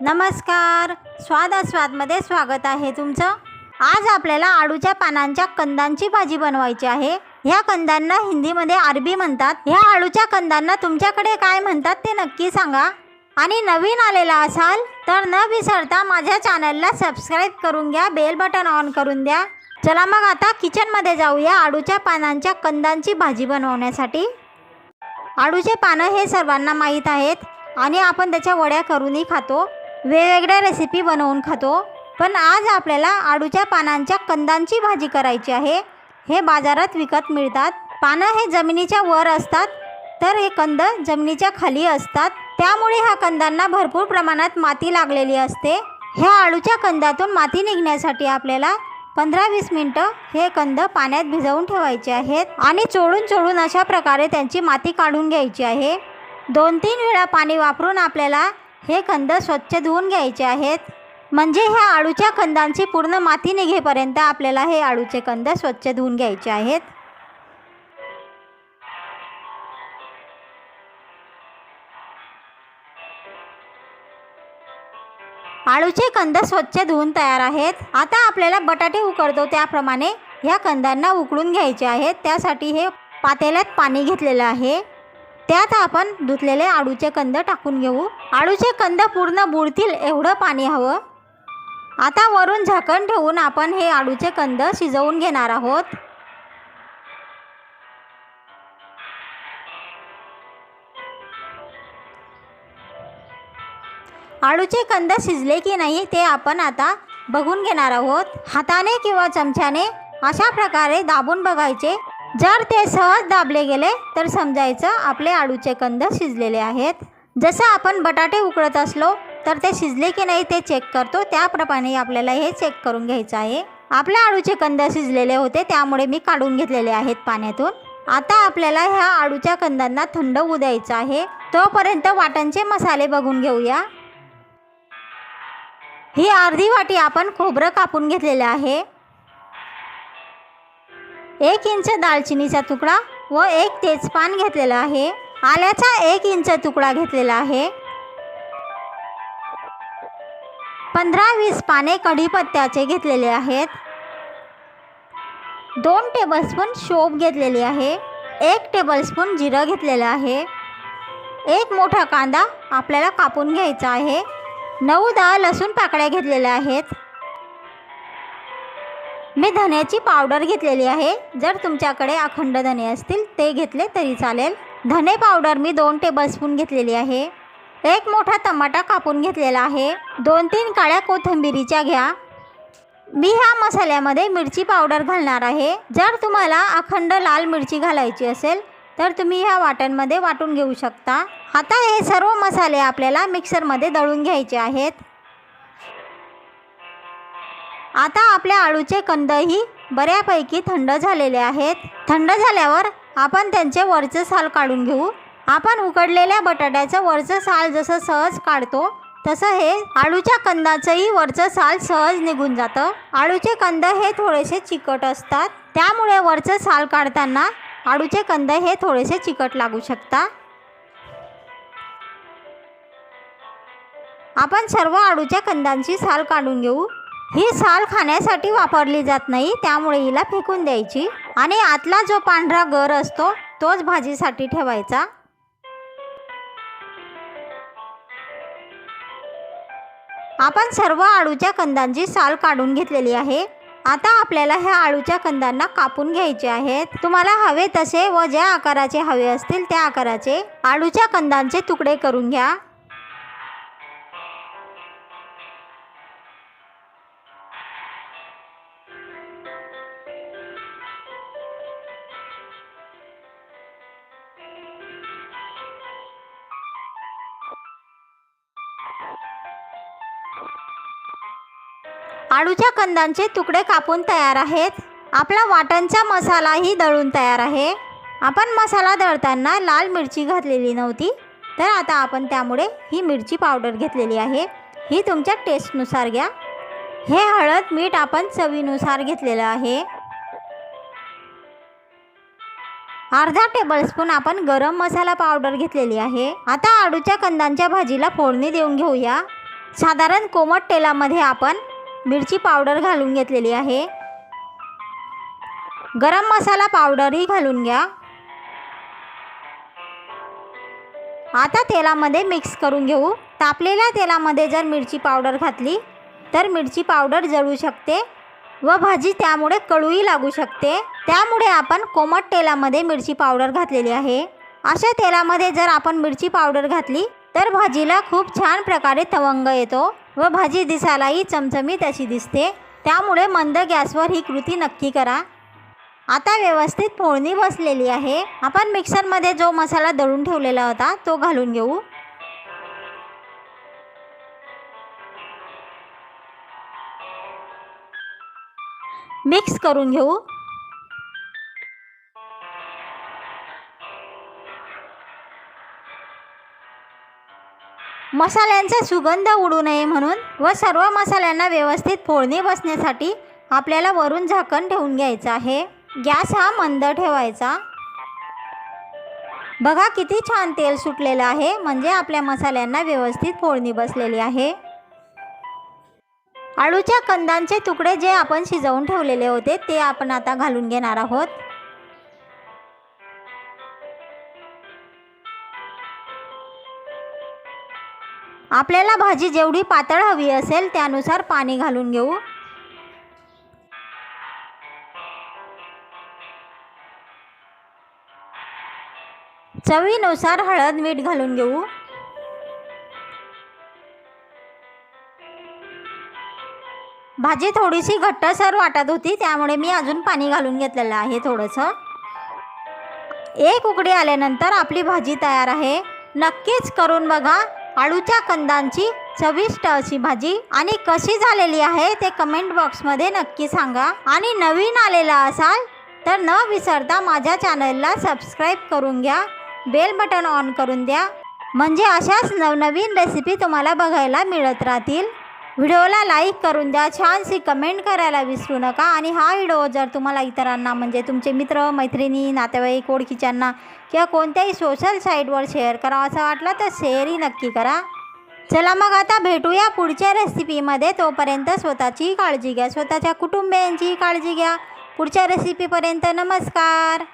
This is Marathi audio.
नमस्कार. स्वादास्वादमध्ये स्वागत आहे तुमचं. आज आपल्याला आळूच्या पानांच्या कंदांची भाजी बनवायची आहे. ह्या कंदांना हिंदीमध्ये अरबी म्हणतात. ह्या आळूच्या कंदांना तुमच्याकडे काय म्हणतात ते नक्की सांगा. आणि नवीन आलेला असाल तर न विसरता माझ्या चॅनलला सबस्क्राईब करून घ्या बेल बटन ऑन करून द्या. चला मग आता किचनमध्ये जाऊया आळूच्या पानांच्या कंदांची भाजी बनवण्यासाठी. आळूचे पानं हे सर्वांना माहीत आहेत आणि आपण त्याच्या वड्या करूनही खातो. वेगवेगळ्या रेसिपी बनवून खातो. पण आज आपल्याला आळूच्या पानांच्या कंदांची भाजी करायची आहे. हे बाजारात विकत मिळतात. पानं हे जमिनीच्या वर असतात. तर हे कंद जमिनीच्या खाली असतात. त्यामुळे ह्या कंदांना भरपूर प्रमाणात माती लागलेली असते. ह्या आळूच्या कंदातून माती निघण्यासाठी आपल्याला पंधरा वीस मिनटं हे कंद पाण्यात भिजवून ठेवायचे आहेत आणि चोळून चोळून अशा प्रकारे त्यांची माती काढून घ्यायची आहे. दोन तीन वेळा पाणी वापरून आपल्याला हे कंद स्वच्छ धुवून घ्यायचे आहेत. म्हणजे ह्या आळूच्या कंदांची पूर्ण माती निघेपर्यंत आपल्याला हे आळूचे कंद स्वच्छ धुवून घ्यायचे आहेत. आळूचे कंद स्वच्छ धुवून तयार आहेत. आता आपल्याला बटाटे उकडतो त्याप्रमाणे ह्या कंदांना उकळून घ्यायचे आहेत. त्यासाठी हे पातेल्यात पाणी घेतलेलं आहे. त्यात आपण धुतलेले आळूचे कंद टाकून घेऊ. आळूचे कंद पूर्ण बुडतील एवढं पाणी हवं. आता वरून झाकण ठेवून आपण हे आळूचे कंद शिजवून घेणार आहोत. आळूचे कंद शिजले की नाही ते आपण आता बघून घेणार आहोत. हाताने किंवा चमच्याने अशा प्रकारे दाबून बघायचे. जर ते सहज दाबले गेले तर समजायचं आपले आळूचे कंद शिजलेले आहेत. जसं आपण बटाटे उकळत असलो तर ते शिजले की नाही ते चेक करतो. त्याप्रमाणे आपल्याला हे चेक करून घ्यायचं आहे. आपल्या आळूचे कंद शिजलेले होते त्यामुळे मी काढून घेतलेले आहेत पाण्यातून. आता आपल्याला ह्या आळूच्या कंदांना थंड होऊ द्यायचं आहे. तोपर्यंत वाटणचे मसाले बघून घेऊया. ही अर्धी वाटी आपण खोबरं कापून घेतलेलं आहे. एक इंच दालचिनीचा तुकडा व एक तेजपान घेतलेलं आहे. आल्याचा एक इंच तुकडा घेतलेला आहे. पंधरा वीस पाने कढीपत्त्याचे घेतलेले आहेत. दोन टेबलस्पून शोप घेतलेली आहे. एक टेबलस्पून जिरं घेतलेलं आहे. एक मोठा कांदा आपल्याला कापून घ्यायचा आहे. नऊ दहा लसूण पाकळ्या घेतलेल्या आहेत. मी धन्याची पावडर घेतलेली आहे. जर तुमच्याकडे अखंड धने असतील ते घेतले तरी चालेल. धने पावडर मी दोन टेबलस्पून घेतलेली आहे. एक मोठा टमाटा कापून घेतलेला आहे. दोन तीन काळ्या कोथिंबिरीच्या घ्या. मी ह्या मसाल्यामध्ये मिरची पावडर घालणार आहे. जर तुम्हाला अखंड लाल मिरची घालायची असेल तर तुम्ही ह्या वाटणमध्ये वाटून घेऊ शकता. आता हे सर्व मसाले आपल्याला मिक्सरमध्ये दळून घ्यायचे आहेत. आता आपल्या आळूचे कंदही बऱ्यापैकी थंड झालेले आहेत. थंड झाल्यावर आपण त्यांचे वरचं साल काढून घेऊ. आपण उकडलेल्या बटाट्याचं वरचं साल जसं सहज काढतो तसं हे आळूच्या कंदाचंही वरचं साल सहज निघून जातं. आळूचे कंद हे थोडेसे चिकट असतात त्यामुळे वरचं साल काढताना आळूचे कंद हे थोडेसे चिकट लागू शकता. आपण सर्व आळूच्या कंदांची साल काढून घेऊ. ही साल खाण्यासाठी वापरली जात नाही त्यामुळे हिला फेकून द्यायची. आणि आतला जो पांढरा गर असतो तोच भाजीसाठी ठेवायचा. आपण सर्व आळूच्या कंदांची साल काढून घेतलेली आहे. आता आपल्याला ह्या आळूच्या कंदांना कापून घ्यायचे आहेत. तुम्हाला हवे तसे व ज्या आकाराचे हवे असतील त्या आकाराचे आळूच्या कंदांचे तुकडे करून घ्या. आळूच्या कंदांचे तुकडे कापून तयार आहेत. आपला वाटणचा मसालाही दळून तयार आहे. आपण मसाला दळताना लाल मिरची घातलेली नव्हती तर आता आपण त्यामुळे ही मिरची पावडर घेतलेली आहे. ही तुमच्या टेस्टनुसार घ्या. हे हळद मीठ आपण चवीनुसार घेतलेलं आहे. अर्धा टेबलस्पून आपण गरम मसाला पावडर घेतलेली आहे. आता आळूच्या कंदांच्या भाजीला फोडणी देऊन घेऊया. साधारण कोमट तेलामध्ये आपण मिरची पावडर घालून घेतलेली आहे. गरम मसाला पावडरही घालून घ्या. आता तेलामध्ये मिक्स करून घेऊ. तापलेल्या तेलामध्ये जर मिरची पावडर घातली तर मिरची पावडर जळू शकते व भाजी त्यामुळे कळूही लागू शकते. त्यामुळे आपण कोमट तेलामध्ये मिरची पावडर घातलेली आहे. अशा तेलामध्ये जर आपण मिरची पावडर घातली तर भाजीला खूप छान प्रकारे तवंग येतो व भाजी दिसायलाही चमचमीत अशी दिसते. त्यामुळे मंद गॅसवर ही कृती नक्की करा. आता व्यवस्थित फोडणी बसलेली आहे. आपण मिक्सरमध्ये जो मसाला दळून ठेवलेला होता तो घालून घेऊ. मिक्स करून घेऊ. मसाल्यांचा सुगंध उडू नये म्हणून व सर्व मसाल्यांना व्यवस्थित फोडणी बसण्यासाठी आपल्याला वरून झाकण ठेवून घ्यायचं आहे. गॅस हा मंद ठेवायचा. बघा किती छान तेल सुटलेलं आहे. म्हणजे आपल्या मसाल्यांना व्यवस्थित फोडणी बसलेली आहे. आळूच्या कंदांचे तुकडे जे आपण शिजवून ठेवलेले होते ते आपण आता घालून घेणार आहोत. आपल्याला भाजी जेवढी पातळ हवी असेल त्यानुसार पाणी घालून घेऊ. चवीनुसार हळद मीठ घालून घेऊ. भाजी थोडीशी घट्टसर वाटत होती त्यामुळे मी अजून पाणी घालून घेतलेलं आहे थोडंसं. एक उकडी आल्यानंतर आपली भाजी तयार आहे. नक्कीच करून बघा. आळूच्या कंदांची चविष्ट अशी भाजी. आणि कशी झालेली आहे ते कमेंट बॉक्समध्ये नक्की सांगा. आणि नवीन आलेला असाल तर न विसरता माझ्या चॅनलला सबस्क्राईब करून घ्या. बेल बटन ऑन करून द्या. म्हणजे अशाच नवनवीन रेसिपी तुम्हाला बघायला मिळत राहतील. व्हिडिओला लाईक करून द्या छानशी कमेंट करायला विसरू नका. आणि हा व्हिडिओ जर तुम्हाला इतरांना म्हणजे तुमचे मित्र मैत्रिणी नातेवाईक ओळखीच्यांना किंवा कोणत्याही सोशल साईटवर शेअर करा. असं वाटलं तर शेअरही नक्की करा. चला मग आता भेटूया पुढच्या रेसिपीमध्ये तोपर्यंत स्वतःची काळजी घ्या. स्वतःच्या कुटुंबियांची काळजी घ्या. पुढच्या रेसिपीपर्यंत नमस्कार.